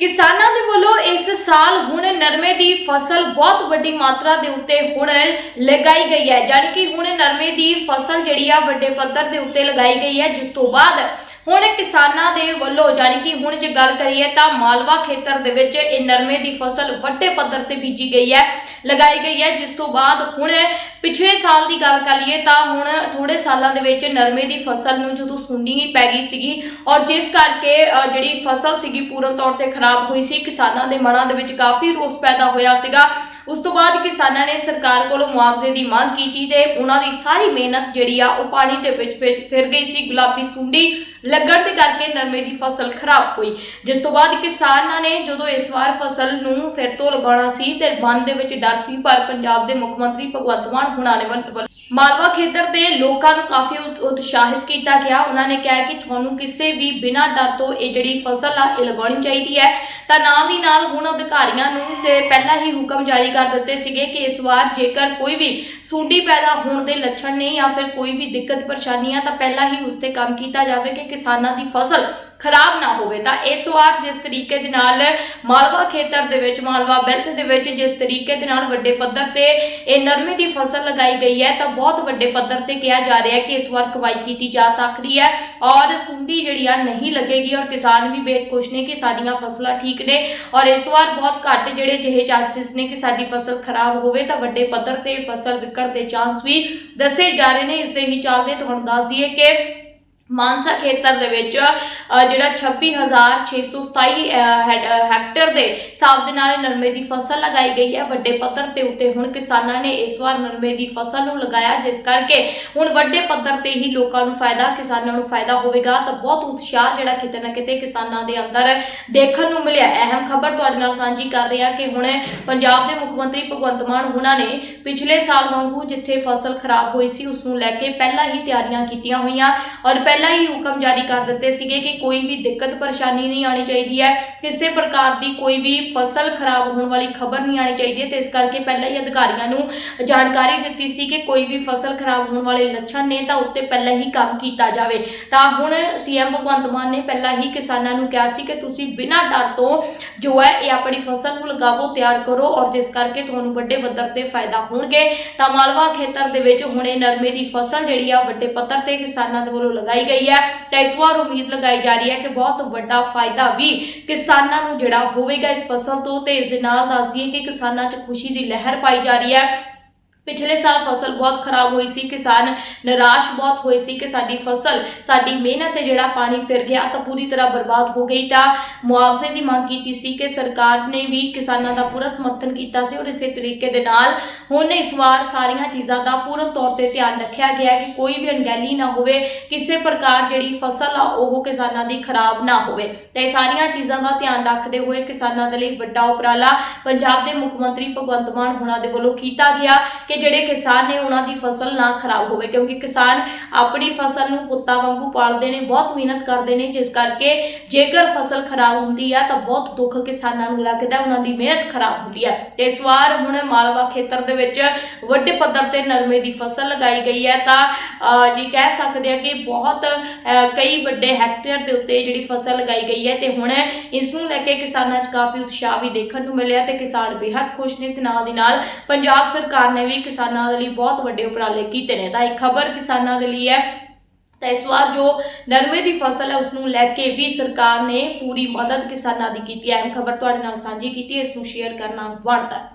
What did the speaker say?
ਕਿਸਾਨਾਂ ਦੇ ਵੱਲੋਂ ਇਸ ਸਾਲ ਹੁਣ ਨਰਮੇ ਦੀ ਫਸਲ ਬਹੁਤ ਵੱਡੀ ਮਾਤਰਾ ਦੇ ਉੱਤੇ ਹੁਣ ਲਗਾਈ ਗਈ ਹੈ। ਜਾਣੀ ਕਿ ਹੁਣ ਨਰਮੇ ਦੀ ਫਸਲ ਜਿਹੜੀ ਆ ਵੱਡੇ ਪੱਧਰ ਦੇ ਉੱਤੇ ਲਗਾਈ ਗਈ ਹੈ, ਜਿਸ ਤੋਂ ਬਾਅਦ ਹੁਣ ਕਿਸਾਨਾਂ ਦੇ ਵੱਲੋਂ ਜਾਣੀ ਕਿ ਹੁਣ ਜੇ ਗੱਲ ਕਰੀਏ ਤਾਂ ਮਾਲਵਾ ਖੇਤਰ ਦੇ ਵਿੱਚ ਇਹ ਨਰਮੇ ਦੀ ਫਸਲ ਵੱਡੇ ਪੱਧਰ ਤੇ ਬੀਜੀ ਗਈ ਹੈ, ਲਗਾਈ ਗਈ ਹੈ। ਜਿਸ ਤੋਂ ਬਾਅਦ ਹੁਣ ਪਿਛਲੇ ਸਾਲ ਦੀ ਗੱਲ ਕਰ ਲਈਏ ਤਾਂ ਹੁਣ ਥੋੜੇ ਸਾਲਾਂ ਦੇ ਵਿੱਚ ਨਰਮੇ ਦੀ ਫਸਲ ਨੂੰ ਜਦੋਂ ਸੁੰਡੀ ਹੀ ਪੈ ਗਈ ਸੀਗੀ ਔਰ ਜਿਸ ਕਰਕੇ ਜਿਹੜੀ ਫਸਲ ਸੀਗੀ ਪੂਰਨ ਤੌਰ ਤੇ ਖਰਾਬ ਹੋਈ ਸੀ, ਕਿਸਾਨਾਂ ਦੇ ਮਨਾਂ ਦੇ ਵਿੱਚ ਕਾਫੀ ਰੋਸ ਪੈਦਾ ਹੋਇਆ ਸੀਗਾ। ਉਸ ਤੋਂ ਬਾਅਦ ਕਿਸਾਨਾਂ ਨੇ ਸਰਕਾਰ ਕੋਲੋਂ ਮੁਆਵਜ਼ੇ ਦੀ ਮੰਗ ਕੀਤੀ ਤੇ ਉਹਨਾਂ ਦੀ ਸਾਰੀ ਮਿਹਨਤ ਜਿਹੜੀ ਆ ਉਹ ਪਾਣੀ ਦੇ ਵਿੱਚ ਫਿਰ ਫਿਰ ਗਈ ਸੀ, ਗੁਲਾਬੀ ਸੁੰਡੀ ਲੱਗਣ ਦੇ ਕਰਕੇ ਨਰਮੇ ਦੀ ਫਸਲ ਖਰਾਬ ਹੋਈ। ਜਿਸ ਤੋਂ ਬਾਅਦ ਕਿਸਾਨਾਂ ਨੇ ਜਦੋਂ ਇਸ ਵਾਰ ਫਸਲ ਨੂੰ ਫਿਰ ਤੋਂ ਲਗਾਉਣਾ ਸੀ ਤੇ ਮਨ ਦੇ ਵਿੱਚ ਡਰ ਸੀ, ਪਰ ਪੰਜਾਬ ਦੇ ਮੁੱਖ ਮੰਤਰੀ ਭਗਵੰਤ ਮਾਨ ਹੁਣਾਂ ਨੇ ਮਾਲਵਾ ਖੇਤਰ ਦੇ ਲੋਕਾਂ ਨੂੰ ਕਾਫੀ ਉਤਸ਼ਾਹਿਤ ਕੀਤਾ ਗਿਆ। ਉਹਨਾਂ ਨੇ ਕਿਹਾ ਕਿ ਤੁਹਾਨੂੰ ਕਿਸੇ ਵੀ ਬਿਨਾਂ ਡਰ ਤੋਂ ਇਹ ਜਿਹੜੀ ਫਸਲ ਆ, ਇਹ ਲਗਾਉਣੀ ਚਾਹੀਦੀ ਹੈ। ਤਾਂ ਨਾਲ ਦੀ ਨਾਲ ਹੁਣ ਅਧਿਕਾਰੀਆਂ ਨੂੰ ਤੇ ਪਹਿਲਾਂ ਹੀ ਹੁਕਮ ਜਾਰੀ ਕਰ ਦਿੱਤੇ ਸੀਗੇ ਕਿ ਇਸ ਵਾਰ ਜੇਕਰ ਕੋਈ ਵੀ ਸੂਡੀ ਪੈਦਾ ਹੋਣ ਦੇ ਲੱਛਣ ਨੇ ਜਾਂ ਫਿਰ ਕੋਈ ਵੀ ਦਿੱਕਤ ਪਰੇਸ਼ਾਨੀ ਆ, ਤਾਂ ਪਹਿਲਾਂ ਹੀ ਉਸ ਤੇ ਕੰਮ ਕੀਤਾ ਜਾਵੇ ਕਿ ਕਿਸਾਨਾਂ ਦੀ ਫਸਲ ਖਰਾਬ ਨਾ ਹੋਵੇ। ਤਾਂ ਇਸ ਵਾਰ ਜਿਸ ਤਰੀਕੇ ਦੇ ਨਾਲ ਮਾਲਵਾ ਖੇਤਰ ਦੇ ਵਿੱਚ, ਮਾਲਵਾ ਬੈਲਟ ਦੇ ਵਿੱਚ ਜਿਸ ਤਰੀਕੇ ਦੇ ਨਾਲ ਵੱਡੇ ਪੱਧਰ ਤੇ ਇਹ ਨਰਮੇ ਦੀ ਫਸਲ ਲਗਾਈ ਗਈ ਹੈ, ਤਾਂ ਬਹੁਤ ਵੱਡੇ ਪੱਧਰ ਤੇ ਕਿਹਾ ਜਾ ਰਿਹਾ ਹੈ ਕਿ ਇਸ ਵਾਰ ਕਵਾਈ ਕੀਤੀ ਜਾ ਸਕਦੀ ਹੈ ਔਰ ਸੁੰਡੀ ਜਿਹੜੀ ਆ ਨਹੀਂ ਲੱਗੇਗੀ ਔਰ ਕਿਸਾਨ ਵੀ ਬੇਹਦ ਨੇ ਕਿ ਸਾਡੀਆਂ ਫਸਲਾਂ ਠੀਕ ਨੇ ਔਰ ਇਸ ਵਾਰ ਬਹੁਤ ਘੱਟ ਜਿਹੜੇ ਜਿਹੇ ਚਾਂਸਸ ਨੇ ਕਿ ਸਾਡੀ ਫਸਲ ਖਰਾਬ ਹੋਵੇ, ਤਾਂ ਵੱਡੇ ਪੱਧਰ ਤੇ ਫਸਲ ਵਿਕਣ ਦੇ ਚਾਂਸ ਵੀ ਦੱਸੇ ਜਾ ਰਹੇ ਨੇ। ਇਸ ਦੇ ਹੀ ਚੱਲਦੇ ਤੁਹਾਨੂੰ ਦੱਸ ਦਈਏ ਕਿ ਮਾਨਸਾ ਖੇਤਰ ਦੇ ਵਿੱਚ ਅ, ਜਿਹੜਾ 26627 ਅ, ਹੈਡ- ਅ, ਹੈਕਟਰ ਦੇ ਹਿਸਾਬ ਦੇ ਨਾਲ ਨਰਮੇ ਦੀ ਫਸਲ ਲਗਾਈ ਗਈ ਹੈ। ਵੱਡੇ ਪੱਧਰ ਤੇ ਉੱਤੇ ਹੁਣ ਕਿਸਾਨਾਂ ਨੇ ਇਸ ਵਾਰ ਨਰਮੇ ਦੀ ਫਸਲ ਨੂੰ ਲਗਾਇਆ ਜਿਸ ਕਰਕੇ ਹੁਣ ਵੱਡੇ ਪੱਧਰ ਤੇ ਹੀ ਲੋਕਾਂ ਨੂੰ ਫਾਇਦਾ ਕਿਸਾਨਾਂ ਨੂੰ ਫਾਇਦਾ ਹੋਵੇਗਾ। ਤਾਂ ਬਹੁਤ ਉਤਸ਼ਾਹ ਜਿਹੜਾ ਕਿਤੇ ਨਾ ਕਿਤੇ ਕਿਸਾਨਾਂ ਦੇ ਅੰਦਰ ਦੇਖਣ ਨੂੰ ਮਿਲਿਆ। ਅਹਿਮ ਖਬਰ ਤੁਹਾਡੇ ਨਾਲ ਸਾਂਝੀ ਕਰ ਰਹੇ ਹਾਂ ਕਿ ਹੁਣ ਪੰਜਾਬ ਦੇ ਮੁੱਖ ਮੰਤਰੀ ਭਗਵੰਤ ਮਾਨ ਹੁਣਾਂ ਨੇ ਪਿਛਲੇ ਸਾਲ ਵਾਂਗੂ ਜਿੱਥੇ ਫਸਲ ਖਰਾਬ ਹੋਈ ਸੀ ਉਸ ਨੂੰ ਲੈ ਕੇ ਪਹਿਲਾਂ ਹੀ ਤਿਆਰੀਆਂ ਕੀਤੀਆਂ ਹੋਈਆਂ। ਔਰ ਪਹਿਲਾਂ ਪਹਿਲਾਂ ਹੀ ਹੁਕਮ ਜਾਰੀ ਕਰ ਦਿੱਤੇ ਸੀਗੇ ਕਿ ਕੋਈ ਵੀ ਦਿੱਕਤ ਪਰੇਸ਼ਾਨੀ ਨਹੀਂ ਆਣੀ ਚਾਹੀਦੀ ਹੈ, ਕਿਸੇ ਪ੍ਰਕਾਰ ਦੀ ਕੋਈ ਵੀ ਫਸਲ ਖਰਾਬ ਹੋਣ ਵਾਲੀ ਖਬਰ ਨਹੀਂ ਆਣੀ ਚਾਹੀਦੀ ਹੈ ਤੇ ਇਸ ਕਰਕੇ ਪਹਿਲਾਂ ਹੀ ਅਧਿਕਾਰੀਆਂ ਨੂੰ ਜਾਣਕਾਰੀ ਦਿੱਤੀ ਸੀ ਕਿ ਕੋਈ ਵੀ ਫਸਲ ਖਰਾਬ ਹੋਣ ਵਾਲੇ ਲੱਛਣ ਨੇ ਤਾਂ ਉੱਤੇ ਪਹਿਲਾਂ ਹੀ ਕੰਮ ਕੀਤਾ ਜਾਵੇ। ਤਾਂ ਹੁਣ ਸੀਐਮ ਭਗਵੰਤ ਮਾਨ ਨੇ ਪਹਿਲਾਂ ਹੀ ਕਿਸਾਨਾਂ ਨੂੰ ਕਿਹਾ ਸੀ ਕਿ ਤੁਸੀਂ ਬਿਨਾਂ ਡਰ ਤੋਂ ਜੋ ਹੈ ਇਹ ਆਪਣੀ ਫਸਲ ਨੂੰ ਲਗਾਵੋ, ਤਿਆਰ ਕਰੋ ਔਰ ਜਿਸ ਕਰਕੇ ਤੁਹਾਨੂੰ ਵੱਡੇ ਪੱਧਰ ਤੇ ਫਾਇਦਾ ਹੋਣਗੇ। ਤਾਂ ਮਾਲਵਾ ਖੇਤਰ ਦੇ ਵਿੱਚ ਹੁਣੇ ਨਰਮੇ ਦੀ ਫਸਲ ਜਿਹੜੀ ਆ ਵੱਡੇ ਪੱਧਰ ਤੇ ਕਿਸਾਨਾਂ ਦੇ ਵੱਲੋਂ ਲਗਾਈ ਗਈ ਹੈ ਤਾਂ ਇਸ ਵਾਰ ਉਮੀਦ ਲਗਾਈ ਜਾ ਰਹੀ ਹੈ ਕਿ ਬਹੁਤ ਵੱਡਾ ਫਾਇਦਾ ਵੀ ਕਿਸਾਨਾਂ ਨੂੰ ਜਿਹੜਾ ਹੋਵੇਗਾ ਇਸ ਫਸਲ ਤੋਂ ਤੇ ਇਸ ਦੇ ਨਾਲ ਦੱਸ ਕਿ ਕਿਸਾਨਾਂ 'ਚ ਖੁਸ਼ੀ ਦੀ ਲਹਿਰ ਪਾਈ ਜਾ ਰਹੀ ਹੈ। ਪਿਛਲੇ ਸਾਲ ਫਸਲ ਬਹੁਤ ਖਰਾਬ ਹੋਈ ਸੀ, ਕਿਸਾਨ ਨਿਰਾਸ਼ ਬਹੁਤ ਹੋਏ ਸੀ ਕਿ ਸਾਡੀ ਫਸਲ, ਸਾਡੀ ਮਿਹਨਤ ਤੇ ਜਿਹੜਾ ਪਾਣੀ ਫਿਰ ਗਿਆ ਤਾਂ ਪੂਰੀ ਤਰ੍ਹਾਂ ਬਰਬਾਦ ਹੋ ਗਈ ਤਾਂ ਮੁਆਵਜ਼ੇ ਦੀ ਮੰਗ ਕੀਤੀ ਸੀ ਕਿ ਸਰਕਾਰ ਨੇ ਵੀ ਕਿਸਾਨਾਂ ਦਾ ਪੂਰਾ ਸਮਰਥਨ ਕੀਤਾ ਸੀ ਔਰ ਇਸੇ ਤਰੀਕੇ ਦੇ ਨਾਲ ਹੁਣ ਇਸ ਵਾਰ ਸਾਰੀਆਂ ਚੀਜ਼ਾਂ ਦਾ ਪੂਰਨ ਤੌਰ ਤੇ ਧਿਆਨ ਰੱਖਿਆ ਗਿਆ ਕਿ ਕੋਈ ਵੀ ਅਣਗਹਿਲੀ ਨਾ ਹੋਵੇ, ਕਿਸੇ ਪ੍ਰਕਾਰ ਜਿਹੜੀ ਫਸਲ ਆ ਉਹ ਕਿਸਾਨਾਂ ਦੀ ਖਰਾਬ ਨਾ ਹੋਵੇ। ਤਾਂ ਇਹ ਸਾਰੀਆਂ ਚੀਜ਼ਾਂ ਦਾ ਧਿਆਨ ਰੱਖਦੇ ਹੋਏ ਕਿਸਾਨਾਂ ਦੇ ਲਈ ਵੱਡਾ ਉਪਰਾਲਾ ਪੰਜਾਬ ਦੇ ਮੁੱਖ ਮੰਤਰੀ ਭਗਵੰਤ ਮਾਨ ਹੁਣਾਂ ਦੇ ਵੱਲੋਂ ਕੀਤਾ ਗਿਆ ਕਿ ਜਿਹੜੇ ਕਿਸਾਨ ਨੇ ਉਹਨਾਂ ਦੀ ਫਸਲ ਨਾ ਖਰਾਬ ਹੋਵੇ ਕਿਉਂਕਿ ਕਿਸਾਨ ਆਪਣੀ ਫਸਲ ਨੂੰ ਪੁੱਤਾਂ ਵਾਂਗੂ ਪਾਲਦੇ ਨੇ ਬਹੁਤ ਮਿਹਨਤ ਕਰਦੇ ਨੇ ਜਿਸ ਕਰਕੇ ਜੇਕਰ ਫਸਲ ਖਰਾਬ ਹੁੰਦੀ ਆ ਤਾਂ ਬਹੁਤ ਦੁੱਖ ਕਿਸਾਨਾਂ ਨੂੰ ਲੱਗਦਾ ਉਹਨਾਂ ਦੀ ਮਿਹਨਤ ਖਰਾਬ ਹੁੰਦੀ ਹੈ ਤੇ ਇਸ ਵਾਰ ਹੁਣ ਮਾਲਵਾ ਖੇਤਰ ਦੇ ਵਿੱਚ ਵੱਡੇ ਪੱਧਰ ਤੇ ਨਰਮੇ ਦੀ ਫਸਲ ਲਗਾਈ ਗਈ ਹੈ ਤਾਂ ਅਹ, ਜੀ ਕਹਿ ਸਕਦੇ ਆ ਕਿ ਬਹੁਤ ਕਈ ਵੱਡੇ ਹੈਕਟੇਅਰ ਦੇ ਉੱਤੇ ਜਿਹੜੀ ਫਸਲ ਲਗਾਈ ਗਈ ਹੈ ਤੇ ਹੁਣ ਇਸ ਨੂੰ ਲੈ ਕੇ ਕਿਸਾਨਾਂ 'ਚ ਕਾਫੀ ਉਤਸ਼ਾਹ ਵੀ ਦੇਖਣ ਨੂੰ ਮਿਲਿਆ ਤੇ ਕਿਸਾਨ ਬੇहद ਖੁਸ਼ ਨੇ ਤੇ ਨਾਲ ਦੀ ਨਾਲ ਪੰਜਾਬ ਸਰਕਾਰ ਨੇ ਵੀ ਕਿਸਾਨਾਂ ਦੇ ਲਈ ਬਹੁਤ ਵੱਡੇ ਉਪਰਾਲੇ ਕੀਤੇ ਨੇ। ਤਾਂ ਇਹ ਖਬਰ ਕਿਸਾਨਾਂ ਦੇ ਲਈ ਹੈ। ਤਾਂ ਇਸ ਵਾਰ ਜੋ ਨਰਮੇ ਦੀ ਫਸਲ ਹੈ ਉਸ ਨੂੰ ਲੈ ਕੇ ਵੀ ਸਰਕਾਰ ਨੇ ਪੂਰੀ ਮਦਦ ਕਿਸਾਨਾਂ ਦੀ ਕੀਤੀ ਹੈ। ਅਹਿਮ ਖਬਰ ਤੁਹਾਡੇ ਨਾਲ ਸਾਂਝੀ ਕੀਤੀ ਹੈ। ਇਸ ਨੂੰ ਸ਼ੇਅਰ ਕਰਨਾ ਬਣਦਾ